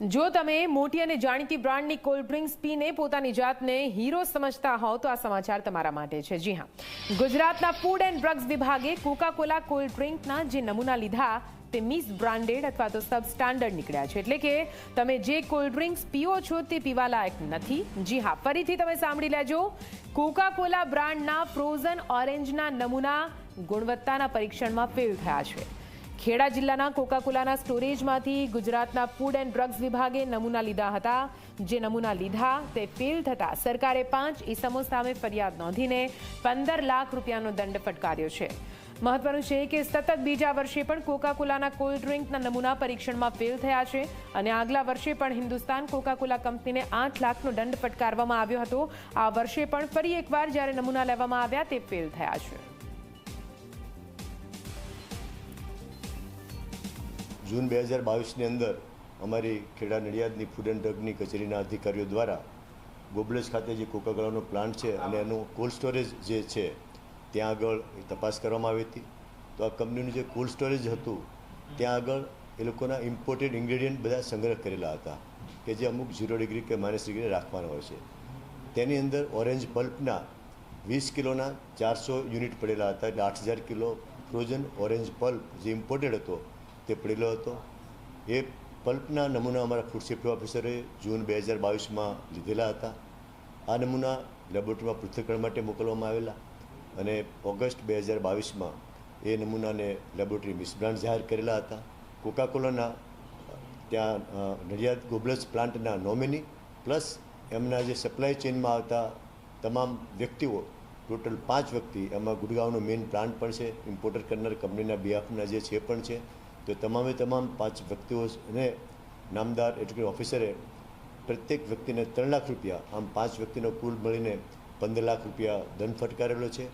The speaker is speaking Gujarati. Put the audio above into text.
જો તમે મોટી અને જાણીતી બ્રાન્ડની કોલ્ડ ડ્રિંક્સ પીને પોતાની જાતને હીરો સમજતા હોવ તો આ સમાચાર તમારા માટે છે. જી હા. ગુજરાતના ફૂડ એન્ડ ડ્રગ્સ વિભાગે કોકા કોલા કોલ્ડ ડ્રિંકના જે નમૂના લીધા તે મિસ બ્રાન્ડેડ અથવા તો સબ સ્ટાન્ડર્ડ નીકળ્યા છે. એટલે કે તમે જે કોલ્ડ ડ્રિંક્સ પીઓ છો તે પીવા લાયક નથી. જી હા, ફરીથી તમે સાંભળી લેજો. કોકા કોલા બ્રાન્ડના ફ્રોઝન ઓરેન્જના નમૂના ગુણવત્તાના પરીક્ષણમાં ફેલ થયા છે. ખેડા જિલ્લાના કોકાકોલાના સ્ટોરેજમાંથી ગુજરાતના ફૂડ એન્ડ ડ્રગ્સ વિભાગે નમૂના લીધા હતા. જે નમૂના લીધા તે ફેલ થતા સરકારે પાંચ ઇસમો સામે ફરિયાદ નોંધીને પંદર લાખ રૂપિયાનો દંડ ફટકાર્યો છે. મહત્વનું છે કે સતત બીજા વર્ષે પણ કોકાકોલાના કોલ્ડ ડ્રિંકના નમૂના પરીક્ષણમાં ફેલ થયા છે અને આગલા વર્ષે પણ હિન્દુસ્તાન કોકાકોલા કંપનીને આઠ લાખનો દંડ ફટકારવામાં આવ્યો હતો. આ વર્ષે પણ ફરી એકવાર જ્યારે નમૂના લેવામાં આવ્યા તે ફેલ થયા છે. જૂન બે હજાર બાવીસની અંદર અમારી ખેડા નડિયાદની ફૂડ એન્ડ ડ્રગની કચેરીના અધિકારીઓ દ્વારા ગોબલેજ ખાતે જે કોકાકોલાનો પ્લાન્ટ છે અને એનું કોલ્ડ સ્ટોરેજ જે છે ત્યાં આગળ તપાસ કરવામાં આવી હતી. તો આ કંપનીનું જે કોલ્ડ સ્ટોરેજ હતું ત્યાં આગળ એ લોકોના ઇમ્પોર્ટેડ ઇન્ગ્રેડિયન્ટ બધા સંગ્રહ કરેલા હતા કે જે અમુક ઝીરો ડિગ્રી કે માઇનસ ડિગ્રી રાખવાના હોય છે. તેની અંદર ઓરેન્જ પલ્પના વીસ કિલોના ચારસો યુનિટ પડેલા હતા. એટલે આઠ હજાર કિલો ફ્રોઝન ઓરેન્જ પલ્પ જે ઇમ્પોર્ટેડ હતો તે પડેલો હતો. એ પલ્પના નમૂના અમારા ફૂડ સેફ્ટી ઓફિસરે જૂન બે હજાર બાવીસમાં લીધેલા હતા. આ નમૂના લેબોરેટરીમાં પૃથ્થકરણ માટે મોકલવામાં આવેલા અને ઓગસ્ટ બે હજાર બાવીસમાં એ નમૂનાને લેબોરેટરી મિસબ્રાન્ડ જાહેર કરેલા હતા. કોકાકોલાના ત્યાં નડિયાદ ગોબલસ પ્લાન્ટના નોમિની પ્લસ એમના જે સપ્લાય ચેઇનમાં આવતા તમામ વ્યક્તિઓ ટોટલ પાંચ વ્યક્તિ એમાં ગુડગાંવનો મેઇન પ્લાન્ટ પણ છે ઇમ્પોર્ટર કરનાર કંપનીના બિહાફના જે છે પણ છે. તો તમામે તમામ પાંચ વ્યક્તિઓને નામદાર એટલે કે ઓફિસરે પ્રત્યેક વ્યક્તિને ત્રણ લાખ રૂપિયા, આમ પાંચ વ્યક્તિનો કુલ મળીને પંદર લાખ રૂપિયા દંડ ફટકારેલો છે.